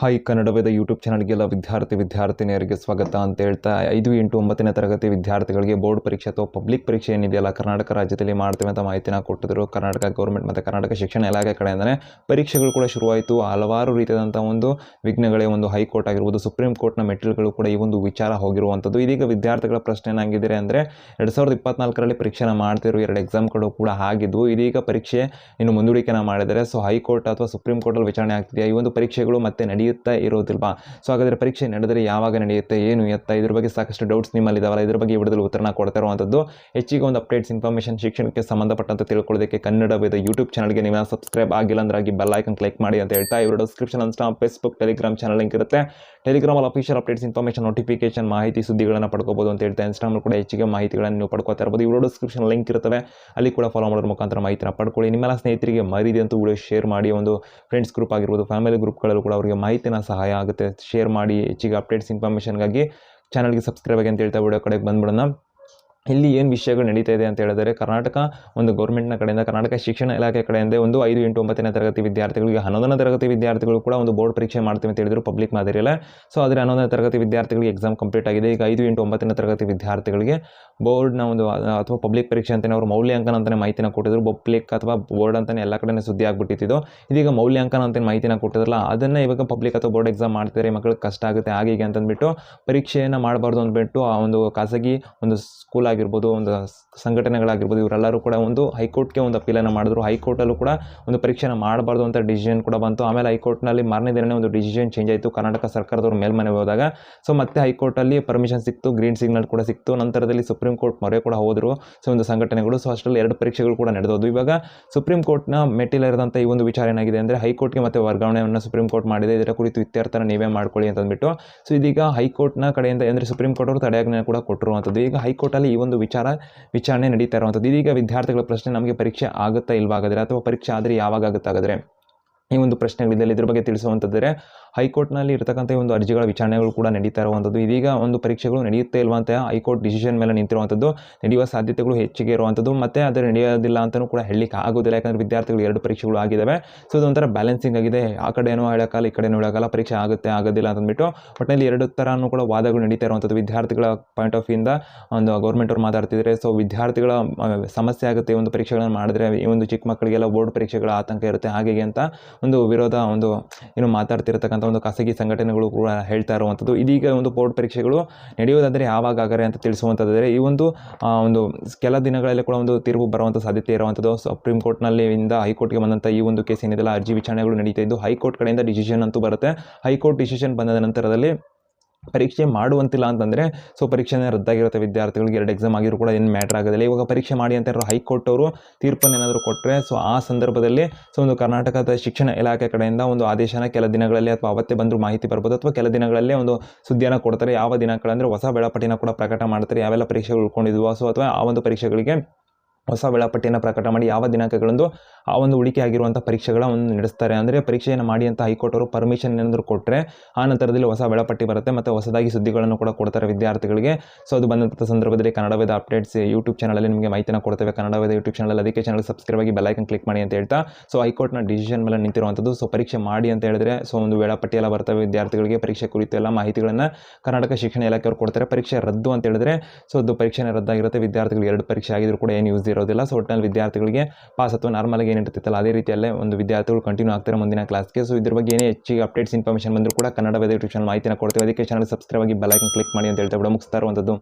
Hi Kannada Veda YouTube ಚಾನಲ್ಗೆಲ್ಲ ವಿದ್ಯಾರ್ಥಿ, ವಿದ್ಯಾರ್ಥಿನಿಯರಿಗೆ ಸ್ವಾಗತ ಅಂತ ಹೇಳ್ತಾ ಐದು ಎಂಟು ಒಂಬತ್ತನೇ ತರಗತಿ ವಿದ್ಯಾರ್ಥಿಗಳಿಗೆ ಬೋರ್ಡ್ ಪರೀಕ್ಷೆ ಅಥವಾ ಪಬ್ಲಿಕ್ ಪರೀಕ್ಷೆ ಏನಿದೆಯಲ್ಲ, ಕರ್ನಾಟಕ ರಾಜ್ಯದಲ್ಲಿ ಮಾಡ್ತೇವೆ ಅಂತ ಮಾಹಿತಿನ ಕೊಟ್ಟಿದ್ರು. ಕರ್ನಾಟಕ ಗೌರ್ಮೆಂಟ್ ಮತ್ತು ಕರ್ನಾಟಕ ಶಿಕ್ಷಣ ಇಲಾಖೆ ಕಡೆಯಿಂದಲೇ ಪರೀಕ್ಷೆಗಳು ಕೂಡ ಶುರುವಾಯಿತು. ಹಲವಾರು ರೀತಿಯಾದಂಥ ಒಂದು ವಿಘ್ನಗಳೇ ಒಂದು ಹೈಕೋರ್ಟ್ ಆಗಿರ್ಬೋದು, ಸುಪ್ರೀಂ ಕೋರ್ಟ್ನ ಮೆಟ್ಟಿಲುಗಳು ಕೂಡ ಈ ಒಂದು ವಿಚಾರ ಹೋಗಿರುವಂಥದ್ದು. ಇದೀಗ ವಿದ್ಯಾರ್ಥಿಗಳ ಪ್ರಶ್ನೆ ಏನಾಗಿದೆ ಅಂದರೆ, ಎರಡು ಸಾವಿರದ ಇಪ್ಪತ್ನಾಲ್ಕರಲ್ಲಿ ಪರೀಕ್ಷೆನ ಮಾಡ್ತಿರೋ ಎರಡು ಎಕ್ಸಾಮ್ಗಳು ಕೂಡ ಆಗಿದ್ವು. ಇದೀಗ ಪರೀಕ್ಷೆ ಇನ್ನು ಮುಂದೂಡಿಕೆನ ಮಾಡಿದರೆ ಸೊ ಹೈಕೋರ್ಟ್ ಅಥವಾ ಸುಪ್ರೀಂ ಕೋರ್ಟಲ್ಲಿ ವಿಚಾರಣೆ ಆಗ್ತಿದೆಯಾ? ಈ ಒಂದು ಪರೀಕ್ಷೆಗಳು ಮತ್ತೆ ನಡೆಯುತ್ತಾ ಇರೋದಿಲ್ವಾ? ಸೊ ಹಾಗಾದರೆ ಪರೀಕ್ಷೆ ನಡೆದರೆ ಯಾವಾಗ ನಡೆಯುತ್ತೆ, ಏನು ಎತ್ತ? ಇದ್ರ ಬಗ್ಗೆ ಸಾಕಷ್ಟು ಡೌಟ್ಸ್ ನಿಮ್ಮಲ್ಲಿ ಇದಾವಲ್ಲ ಇದ್ರ ಬಗ್ಗೆ ವಿಡಿಯೋದಲ್ಲಿ ಉತ್ತರನ ಕೊಡ್ತಾ ಇರುವಂಥದ್ದು, ಹೆಚ್ಚಿಗೆ ಒಂದು ಅಪ್ಡೇಟ್ಸ್ ಇನ್ಫಾರ್ಮೇಷನ್ ಶಿಕ್ಷಣಕ್ಕೆ ಸಂಬಂಧಪಟ್ಟಂತೆ ತಿಳ್ಕೊಳ್ಳೋದಕ್ಕೆ ಕನ್ನಡ ವೇದ ಯೂಟ್ಯೂಬ್ ಚಾನಲ್ಗೆ ನೀವು ಸಬ್ಸ್ಕ್ರೈಬ್ ಆಗಿಲ್ಲ ಅಂದ್ರೆ ಆಗಿ ಬೆಲ್ ಐಕನ್ ಕ್ಲಿಕ್ ಮಾಡಿ ಅಂತ ಹೇಳ್ತಾ ಇವರು ಡಿಸ್ಕ್ರಿಪ್ಷನ್ ಅಂತ ಫೇಸ್ಬುಕ್ ಟೆಲಿಗ್ರಾಮ್ ಚಾನಲ್ ಲಿಂಕ್ ಇರುತ್ತೆ. ಟೆಲಿಗ್ರಾಮಲ್ಲಿ ಅಫಿಷಿಯಲ್ ಅಪ್ಡೇಟ್ಸ್ ಇನ್ಫಾರ್ಮೇಷನ್ ನೋಟಿಫಿಕೇಶನ್ ಮಾಹಿತಿ, ಸುದ್ದಿಗಳನ್ನು ಪಡ್ಕೋಬಹುದು ಅಂತ ಹೇಳ್ತಾ ಇನ್ಸ್ಟಾಗ್ರಾಮ್ ಕೂಡ ಹೆಚ್ಚಿಗೆ ಮಾಹಿತಿಗಳನ್ನು ನೀವು ಪಡ್ಕೋತಾ ಇರ್ಬೋದು. ಇವರು ಡಿಸ್ಕ್ರಿಪ್ಷನ್ ಲಿಂಕ್ ಇರ್ತವೆ. ಅಲ್ಲಿ ಕೂಡ ಫಾಲೋ ಮಾಡೋದ್ರ ಮುಖಾಂತರ ಮಾಹಿತಿನ ಪಡ್ಕೊಳ್ಳಿ. ನಿಮ್ಮೆಲ್ಲ ಸ್ನೇಹಿತರಿಗೆ ಮರಿದೆ ಅಂತ ವಿಡಿಯೋ ಶೇರ್ ಮಾಡಿ. ಒಂದು ಫ್ರೆಂಡ್ಸ್ ಗ್ರೂಪ್ ಆಗಿರ್ಬೋದು ಫ್ಯಾಮಿಲಿ ಗ್ರೂಪ್ಗಳಲ್ಲೂ ಕೂಡ ಅವರಿಗೆ ಮಾಹಿತಿನ ಸಹಾಯ ಆಗುತ್ತೆ. ಶೇರ್ ಮಾಡಿ, ಹೆಚ್ಚಿಗೆ ಅಪ್ಡೇಟ್ಸ್ ಇನ್ಫಾರ್ಮೇಷನ್ಗಾಗಿ ಚಾನಲ್ಗೆ ಸಬ್ಸ್ಕ್ರೈಬ್ ಆಗಿ ಅಂತ ಹೇಳ್ತಾ ವಿಡಿಯೋ ಕಡೆಗೆ ಬಂದ್ಬಿಡೋಣ. ಇಲ್ಲಿ ಏನು ವಿಷಯಗಳು ನಡೀತಾ ಇದೆ ಅಂತ ಹೇಳಿದರೆ, ಕರ್ನಾಟಕ ಒಂದು ಗೌರ್ಮೆಂಟ್ನ ಕಡೆಯಿಂದ, ಕರ್ನಾಟಕ ಶಿಕ್ಷಣ ಇಲಾಖೆ ಕಡೆಯಿಂದ ಒಂದು ಐದು ಎಂಟು ಒಂಬತ್ತನೇ ತರಗತಿ ವಿದ್ಯಾರ್ಥಿಗಳಿಗೆ ಹನ್ನೊಂದನೇ ತರಗತಿ ವಿದ್ಯಾರ್ಥಿಗಳು ಕೂಡ ಒಂದು ಬೋರ್ಡ್ ಪರೀಕ್ಷೆ ಮಾಡ್ತೀವಿ ಅಂತ ಹೇಳಿದ್ರು ಪಬ್ಲಿಕ್ ಮಾದರಿಯಲ್ಲೇ ಸೊ ಆದರೆ ಹನ್ನೊಂದನೇ ತರಗತಿ ವಿದ್ಯಾರ್ಥಿಗಳಿಗೆ ಎಕ್ಸಾಮ್ ಕಂಪ್ಲೀಟ್ ಆಗಿದೆ. ಈಗ ಐದು ಎಂಟು ಒಂಬತ್ತನೇ ತರಗತಿ ವಿದ್ಯಾರ್ಥಿಗಳಿಗೆ ಬೋರ್ಡ್ನ ಒಂದು, ಅಥವಾ ಪಬ್ಲಿಕ್ ಪರೀಕ್ಷೆ ಅಂತಲೇ ಅವರು ಮೌಲ್ಯಾಂಕನ ಅಂತಲೇ ಮಾಹಿತಿನ ಕೊಟ್ಟಿದ್ರು. ಪಬ್ಲಿಕ್ ಅಥವಾ ಬೋರ್ಡ್ ಅಂತಲೇ ಎಲ್ಲ ಕಡೆ ಸುದ್ದಿ ಆಗಿಬಿಟ್ಟಿತ್ತು. ಇದೀಗ ಮೌಲ್ಯಾಂಕನ ಅಂತ ಮಾಹಿತಿನ ಕೊಟ್ಟಿದ್ರಲ್ಲ, ಅದನ್ನು ಇವಾಗ ಪಬ್ಲಿಕ್ ಅಥವಾ ಬೋರ್ಡ್ ಎಕ್ಸಾಮ್ ಮಾಡ್ತಿದ್ದಾರೆ ಮಕ್ಕಳಿಗೆ ಕಷ್ಟ ಆಗುತ್ತೆ, ಹೀಗೆ ಅಂತಂದ್ಬಿಟ್ಟು ಪರೀಕ್ಷೆಯನ್ನು ಮಾಡಬಾರ್ದು ಅಂದ್ಬಿಟ್ಟು ಆ ಒಂದು ಖಾಸಗಿ ಒಂದು ಸ್ಕೂಲ್ ಆಗಿರ್ಬೋದು, ಒಂದು ಸಂಘಟನೆಗಳಾಗಿರ್ಬೋದು, ಇವರೆಲ್ಲರೂ ಕೂಡ ಒಂದು ಹೈಕೋರ್ಟ್ಗೆ ಒಂದು ಅಪೀಲನ್ನು ಮಾಡಿದ್ರು. ಹೈಕೋರ್ಟಲ್ಲೂ ಕೂಡ ಒಂದು ಪರೀಕ್ಷೆನ ಮಾಡಬಾರ್ದು ಅಂತ ಡಿಸಿಷನ್ ಕೂಡ ಬಂತು. ಆಮೇಲೆ ಹೈಕೋರ್ಟ್ನಲ್ಲಿ ಮಾರನೇ ದಿನನೇ ಒಂದು ಡಿಸಿಷನ್ ಚೇಂಜ್ ಆಯಿತು. ಕರ್ನಾಟಕ ಸರ್ಕಾರದವ್ರ ಮೇಲ್ಮನೆ ಹೋದಾಗ. ಸೊ ಮತ್ತೆ ಹೈಕೋರ್ಟಲ್ಲಿ ಪರ್ಮಿಷನ್ ಸಿಕ್ತು ಗ್ರೀನ್ ಸಿಗ್ನಲ್ ಕೂಡ ಸಿಕ್ತು. ನಂತರದಲ್ಲಿ ಸುಪ್ರೀಂ ಕೋರ್ಟ್ ಮೊರೆ ಕೂಡ ಹೋದರು. ಸೊ ಒಂದು ಸಂಘಟನೆಗಳು. ಸೊ ಅಷ್ಟರಲ್ಲಿ ಎರಡು ಪರೀಕ್ಷೆಗಳು ಕೂಡ ನಡೆದೋದು ಇವಾಗ ಸುಪ್ರೀಂ ಕೋರ್ಟ್ನ ಮೆಟ್ಟಿಲಿರದಂಥ ಈ ಒಂದು ವಿಚಾರ ಏನಾಗಿದೆ ಅಂದರೆ, ಹೈಕೋರ್ಟ್ಗೆ ಮತ್ತೆ ವರ್ಗಾವಣೆಯನ್ನು ಸುಪ್ರೀಂ ಕೋರ್ಟ್ ಮಾಡಿದೆ. ಇದರ ಕುರಿತು ಇತ್ಯರ್ಥನ ನೀವೇ ಮಾಡ್ಕೊಳ್ಳಿ ಅಂತಂದ್ಬಿಟ್ಟು. ಸೊ ಇದೀಗ ಹೈಕೋರ್ಟ್ನ ಕಡೆಯಿಂದ, ಅಂದರೆ ಸುಪ್ರೀಂ ಕೋರ್ಟ್ ಅವರು ತಡೆಯಾಜ್ಞೆ ಕೂಡ ಅಂತದ್ದು ಈಗ ಹೈಕೋರ್ಟಲ್ಲಿ ಈ ಒಂದು ವಿಚಾರ, ವಿಚಾರಣೆ ನಡೀತಾ ಇರುವಂಥದ್ದು. ಇದೀಗ ವಿದ್ಯಾರ್ಥಿಗಳ ಪ್ರಶ್ನೆ ನಮಗೆ ಪರೀಕ್ಷೆ ಆಗುತ್ತಾ ಇಲ್ವಾಗಾದರೆ ಅಥವಾ ಪರೀಕ್ಷೆ ಆದರೆ ಯಾವಾಗ ಆಗುತ್ತೆ ಹಾಗಾದರೆ ಈ ಒಂದು ಪ್ರಶ್ನೆಗಳಿದೆ ಇದ್ರ ಬಗ್ಗೆ ತಿಳಿಸುವಂಥದ್ದರೆ ಹೈಕೋರ್ಟ್ನಲ್ಲಿ ಇರತಕ್ಕಂಥ ಈ ಒಂದು ಅರ್ಜಿಗಳ ವಿಚಾರಣೆಗಳು ಕೂಡ ನಡೀತಾ ಇರುವಂಥದ್ದು. ಇದೀಗ ಒಂದು ಪರೀಕ್ಷೆಗಳು ನಡೆಯುತ್ತೆ ಅಂತ ಹೈಕೋರ್ಟ್ ಡಿಸಿಷನ್ ಮೇಲೆ ನಿಂತಿರುವಂಥದ್ದು, ನಡೆಯುವ ಸಾಧ್ಯತೆಗಳು ಹೆಚ್ಚಿಗೆ ಇರುವಂಥದ್ದು, ಮತ್ತು ಅದರ ನಡೆಯೋದಿಲ್ಲ ಅಂತಲೂ ಕೂಡ ಹೇಳಲಿಕ್ಕೆ ಆಗೋದಿಲ್ಲ. ಯಾಕಂದರೆ ವಿದ್ಯಾರ್ಥಿಗಳು ಎರಡು ಪರೀಕ್ಷೆಗಳು ಆಗಿದ್ದಾವೆ. ಸೊ ಇದೊಂಥರ ಬ್ಯಾಲೆನ್ಸಿಂಗ್ ಆಗಿದೆ. ಆ ಕಡೆನೂ ಹೇಳೋಕ್ಕಲ್ಲ ಈ ಕಡೆನೂ ಹೇಳೋಕ್ಕಲ್ಲ ಪರೀಕ್ಷೆ ಆಗುತ್ತೆ, ಆಗೋದಿಲ್ಲ ಅಂತಂದ್ಬಿಟ್ಟು ಒಟ್ಟಿನಲ್ಲಿ ಎರಡು ಥರನೂ ಕೂಡ ವಾದಗಳು ನಡೀತಾ ಇರುವಂಥದ್ದು. ವಿದ್ಯಾರ್ಥಿಗಳ ಪಾಯಿಂಟ್ ಆಫ್ ಇಂದ ಒಂದು ಗೌರ್ಮೆಂಟ್ ಅವ್ರು ಮಾತಾಡ್ತಿದ್ದಾರೆ. ಸೊ, ವಿದ್ಯಾರ್ಥಿಗಳ ಸಮಸ್ಯೆ ಆಗುತ್ತೆ ಒಂದು ಪರೀಕ್ಷೆಗಳನ್ನು ಮಾಡಿದ್ರೆ, ಈ ಒಂದು ಚಿಕ್ಕ ಮಕ್ಕಳಿಗೆಲ್ಲ ಬೋರ್ಡ್ ಪರೀಕ್ಷೆಗಳ ಆತಂಕ ಇರುತ್ತೆ. ಹಾಗೆ ಅಂತ ಒಂದು ವಿರೋಧ, ಒಂದು ಏನು ಮಾತಾಡ್ತಿರತಕ್ಕಂಥ ಒಂದು ಖಾಸಗಿ ಸಂಘಟನೆಗಳು ಕೂಡ ಹೇಳ್ತಾ ಇರುವಂಥದ್ದು. ಇದೀಗ ಒಂದು ಬೋರ್ಡ್ ಪರೀಕ್ಷೆಗಳು ನಡೆಯುವುದಾದರೆ ಯಾವಾಗ ಆಗರೆ ಅಂತ ತಿಳಿಸುವಂಥದ್ದಾದರೆ ಈ ಒಂದು ಒಂದು ಕೆಲ ದಿನಗಳಲ್ಲಿ ಕೂಡ ಒಂದು ತೀರ್ಪು ಬರುವಂಥ ಸಾಧ್ಯತೆ ಇರುವಂಥದ್ದು. ಸುಪ್ರೀಂ ಕೋರ್ಟ್ನಲ್ಲಿ ಇಂದ ಹೈಕೋರ್ಟ್ಗೆ ಬಂದಂಥ ಈ ಒಂದು ಕೇಸ್ ಏನಿದೆಲ್ಲ ಅರ್ಜಿ ವಿಚಾರಣೆಗಳು ನಡೀತಾ ಇದ್ದು, ಹೈಕೋರ್ಟ್ ಕಡೆಯಿಂದ ಡಿಸಿಷನ್ ಅಂತೂ ಬರುತ್ತೆ. ಹೈಕೋರ್ಟ್ ಡಿಸಿಷನ್ ಬಂದ ನಂತರದಲ್ಲಿ ಪರೀಕ್ಷೆ ಮಾಡುವಂತಿಲ್ಲ ಅಂತಂದರೆ ಸೊ ಪರೀಕ್ಷೆನೇ ರದ್ದಾಗಿರುತ್ತೆ ವಿದ್ಯಾರ್ಥಿಗಳಿಗೆ, ಎರಡು ಎಕ್ಸಾಮ್ ಆಗಿರೋ ಕೂಡ ಏನು ಮ್ಯಾಟ್ರ್ ಆಗೋದಿಲ್ಲ. ಇವಾಗ ಪರೀಕ್ಷೆ ಮಾಡಿ ಅಂತ ಇರೋ ಹೈಕೋರ್ಟ್ ಅವರು ತೀರ್ಪನ್ನು ಏನಾದರೂ ಕೊಟ್ಟರೆ ಸೊ ಆ ಸಂದರ್ಭದಲ್ಲಿ ಸೊ ಒಂದು ಕರ್ನಾಟಕದ ಶಿಕ್ಷಣ ಇಲಾಖೆ ಕಡೆಯಿಂದ ಒಂದು ಆದೇಶನ ಕೆಲ ದಿನಗಳಲ್ಲಿ ಅಥವಾ ಅವತ್ತೇ ಬಂದರೂ ಮಾಹಿತಿ ಬರ್ಬೋದು, ಅಥವಾ ಕೆಲ ದಿನಗಳಲ್ಲೇ ಒಂದು ಸುದ್ದಿಯನ್ನು ಕೊಡ್ತಾರೆ. ಯಾವ ದಿನಗಳಂದರೆ ಹೊಸ ವೇಳಾಪಟ್ಟಿನ ಕೂಡ ಪ್ರಕಟ ಮಾಡ್ತಾರೆ. ಯಾವೆಲ್ಲ ಪರೀಕ್ಷೆಗಳು ಉಳ್ಕೊಂಡಿದ್ವು ಸೊ ಅಥವಾ ಆ ಒಂದು ಪರೀಕ್ಷೆಗಳಿಗೆ ಹೊಸ ವೇಳಾಪಟ್ಟಿಯನ್ನು ಪ್ರಕಟ ಮಾಡಿ ಯಾವ ದಿನಾಂಕಗಳಂದು ಆ ಒಂದು ಉಳಿಕೆ ಆಗಿರುವಂಥ ಪರೀಕ್ಷೆಗಳ ಒಂದು ನಡೆಸ್ತಾರೆ. ಅಂದರೆ ಪರೀಕ್ಷೆಯನ್ನು ಮಾಡಿ ಅಂತ ಹೈಕೋರ್ಟ್ ಅವರು ಪರ್ಮಿಷನ್ ಏನಾದರೂ ಕೊಟ್ಟರೆ ಆ ನಂತರದಲ್ಲಿ ಹೊಸ ವೇಳಾಪಟ್ಟಿ ಬರುತ್ತೆ ಮತ್ತು ಹೊಸದಾಗಿ ಸುದ್ದಿಗಳನ್ನು ಕೂಡ ಕೊಡ್ತಾರೆ ವಿದ್ಯಾರ್ಥಿಗಳಿಗೆ. ಸೊ ಅದು ಬಂದಂಥ ಸಂದರ್ಭದಲ್ಲಿ ಕನ್ನಡವೇದ ಅಪ್ಡೇಟ್ಸ್ ಯೂಟ್ಯೂಬ್ ಚಾನಲಲ್ಲಿ ನಿಮಗೆ ಮಾಹಿತಿನ ಕೊಡ್ತೇವೆ. ಕನ್ನಡವೇದ ಯೂಟ್ಯೂಬ್ ಚಾನಲ್ ಅದಕ್ಕೆ ಚಾನಲ್ ಸಬ್ಸ್ಕ್ರೈಬ್ ಆಗಿ ಬೆಲೈಕನ್ ಕ್ಲಿಕ್ ಮಾಡಿ ಅಂತ ಹೇಳ್ತಾ. ಸೊ ಹೈಕೋರ್ಟ್ನ ಡಿಸಿಷನ್ ಮೇಲೆ ನಿಂತಿರುವಂಥದ್ದು ಸೊ ಪರೀಕ್ಷೆ ಮಾಡಿ ಅಂತ ಹೇಳಿದ್ರೆ ಸೊ ಒಂದು ವೇಳಾಪಟ್ಟಿ ಎಲ್ಲ ಬರ್ತವೆ ವಿದ್ಯಾರ್ಥಿಗಳಿಗೆ. ಪರೀಕ್ಷೆ ಕುರಿತು ಎಲ್ಲ ಮಾಹಿತಿಗಳನ್ನು ಕರ್ನಾಟಕ ಶಿಕ್ಷಣ ಇಲಾಖೆಯವರು ಕೊಡ್ತಾರೆ. ಪರೀಕ್ಷೆ ರದ್ದು ಅಂತ ಹೇಳಿದ್ರೆ ಸೊ ಅದು ಪರೀಕ್ಷೆನೇ ರದ್ದಾಗಿರುತ್ತೆ. ವಿದ್ಯಾರ್ಥಿಗಳಿಗೆ ಎರಡು ಪರೀಕ್ಷೆ ಆಗಿದ್ರು ಕೂಡ ಏನು ಯೂಸ್ ಇರೋದಿಲ್ಲ. ಸೊ ಒಟ್ಟಿನಲ್ಲಿ ವಿದ್ಯಾರ್ಥಿಗಳಿಗೆ ಪಾಸ್ ಅಥವಾ ನಾರ್ಮಲಾಗಿ ಏನು ಇರ್ತಿತ್ತಲ್ಲ ಅದೇ ರೀತಿಯಲ್ಲೇ ಒಂದು ವಿದ್ಯಾರ್ಥಿಗಳು ಕಂಟಿನ್ಯೂ ಆಗ್ತಾರೆ ಮುಂದಿನ ಕ್ಲಾಸ್ಗೆ ಸೊ ಇದ್ರ ಬಗ್ಗೆ ಏನೇ ಹೆಚ್ಚಿಗೆ ಅಪ್ಡೇಟ್ಸ್ ಇನ್ಫಾರ್ಮೇಷನ್ ಬಂದರೂ ಕೂಡ ಕನ್ನಡ ವೇದ ಯೂಟ್ಯೂಬ್ ಚಾನಲ್ ಮಾಹಿತಿನ ಕೊಡ್ತೀವಿ. ಅದಕ್ಕೆ ಚಾನಲ್ ಸಬ್ಸ್ಕ್ರೈಬ್ ಆಗಿ ಬೆಲ್ಲೈಕನ್ ಕ್ಲಿಕ್ ಮಾಡಿ ಅಂತ ಹೇಳ್ತಾ ಬಿಡೋ ಮುಗಿಸ್ತಾ